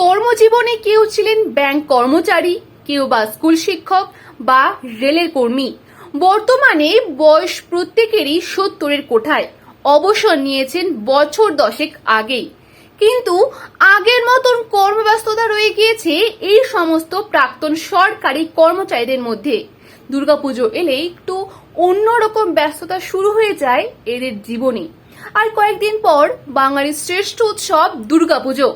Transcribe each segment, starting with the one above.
কর্মজীবনে কেউ ছিলেন ব্যাংক কর্মচারী, কেউ বা স্কুল শিক্ষক বা রেলের কর্মী। বর্তমানে বয়স প্রত্যেকেরই সত্তরের কোঠায়। অবসর নিয়েছেন বছর দশেক আগেই। কিন্তু আগের মতন কর্মব্যস্ততা রয়ে গিয়েছে এই সমস্ত প্রাক্তন সরকারি কর্মচারীদের মধ্যে। দুর্গাপুজো এলে একটু অন্যরকম ব্যস্ততা শুরু হয়ে যায় এদের জীবনে। আর কয়েকদিন পর বাঙালির শ্রেষ্ঠ উৎসব দুর্গাপুজো।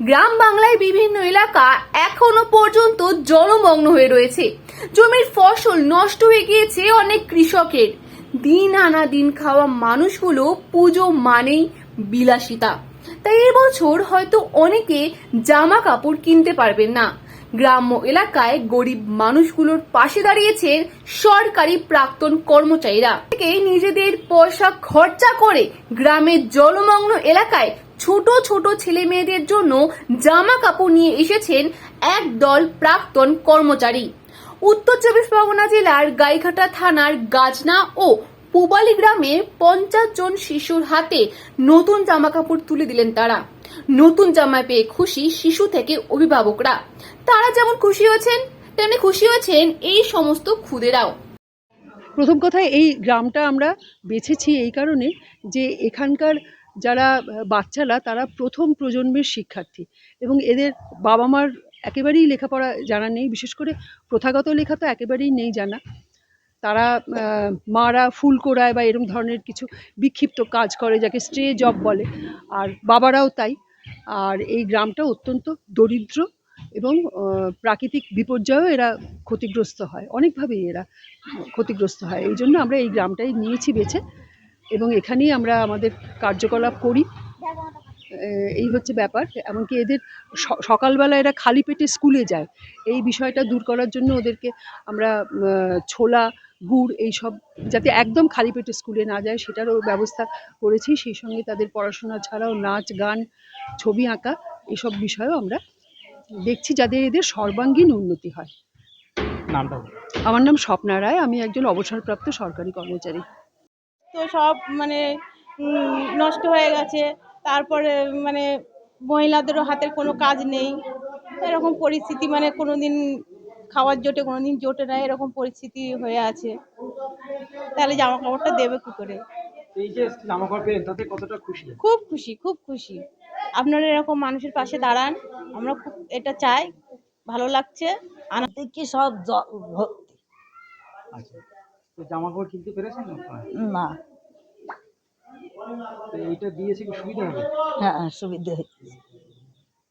গ্রাম বাংলায় বিভিন্ন এলাকা এখনও পর্যন্ত জলমগ্ন হয়ে রয়েছে। জমির ফসল নষ্ট হয়ে গিয়েছে অনেক কৃষকের। দিন আনা দিন খাওয়া মানুষগুলো পুজো মানেই বিলাসিতা। তাই এবছর হয়তো অনেকে জামা কাপড় কিনতে পারবেন না। গ্রাম্য এলাকায় গরিব মানুষগুলোর পাশে দাঁড়িয়েছেন সরকারি প্রাক্তন কর্মচারীরা। নিজেদের পয়সা খরচা করে গ্রামের জলমগ্ন এলাকায় ছোট ছোট ছেলে মেয়েদের জন্য জামা কাপড় নিয়ে এসেছেন এক দল প্রাক্তন কর্মচারী। উত্তর চব্বিশ পরগনা জেলার গাইঘাটা থানার গাজনা ও পুবালি গ্রামে পঞ্চাশ জন শিশুর হাতে নতুন জামা কাপড় তুলে দিলেন তারা। নতুন জামা পেয়ে খুশি শিশু থেকে অভিভাবকরা। তারা যেমন খুশি হয়েছেন, তেমনি খুশি হয়েছেন এই সমস্ত খুদেরাও। প্রথম কথা এই গ্রামটা আমরা বেছেছি এই কারণে যে এখানকার যারা বাচ্চারা তারা প্রথম প্রজন্মের শিক্ষার্থী এবং এদের বাবা মার একেবারেই লেখাপড়া জানা নেই, বিশেষ করে প্রথাগত লেখা তো একেবারেই নেই জানা। তারা মারা ফুল কোড়ায় বা এরকম ধরনের কিছু বিক্ষিপ্ত কাজ করে যাকে স্ট্রে জব বলে, আর বাবারাও তাই। আর এই গ্রামটা অত্যন্ত দরিদ্র এবং প্রাকৃতিক বিপর্যয়েও এরা ক্ষতিগ্রস্ত হয়, অনেকভাবেই এরা ক্ষতিগ্রস্ত হয়। এই জন্য আমরা এই গ্রামটাই নিয়েছি বেছে। এবং এখানেই আমরা আমাদের কার্যকলাপ করি। এই হচ্ছে ব্যাপার। এমনকি এদের সকালবেলা এরা খালি পেটে স্কুলে যায়। এই বিষয়টা দূর করার জন্য ওদেরকে আমরা ছোলা গুড় এই সব যাতে একদম খালি পেটে স্কুলে না যায় সেটারও ব্যবস্থা করেছি। সেই সঙ্গে তাদের পড়াশোনা ছাড়াও নাচ গান ছবি আঁকা এসব বিষয়েও আমরা দেখছি যাতে এদের সর্বাঙ্গীন উন্নতি হয়। নামটা আমার নাম স্বপ্না রায়। আমি একজন অবসরপ্রাপ্ত সরকারি কর্মচারী। তো সব মানে উম, নষ্ট হয়ে গেছে। তারপরে মানে মহিলাদেরও হাতের কোনো কাজ নেই। এরকম পরিস্থিতি মানে কোনো দিন খাওয়ার জোটে কোনো দিন জোটে না এরকম পরিস্থিতি হয়ে আছে। তাহলে জামা কাপড়টা দেবে কী করে? এই যে জামা কাপড় পেলেন তাতে কতটা খুশি? খুব খুশি খুব খুশি। আপনারা এরকম মানুষের পাশে দাঁড়ান আমরা খুব এটা চাই ভালো লাগছে। আনন্দ থেকে সব ভর্তি আচ্ছা। জামা কাপড় কিনতে পেরেছেন না? এইটা দিয়েছে কি সুবিধা হবে? হ্যাঁ, হ্যাঁ সুবিধা হয়েছে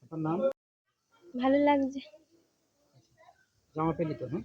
আপনার নাম? ভালো লাগছে। জামা পেলি তো হ্যাঁ?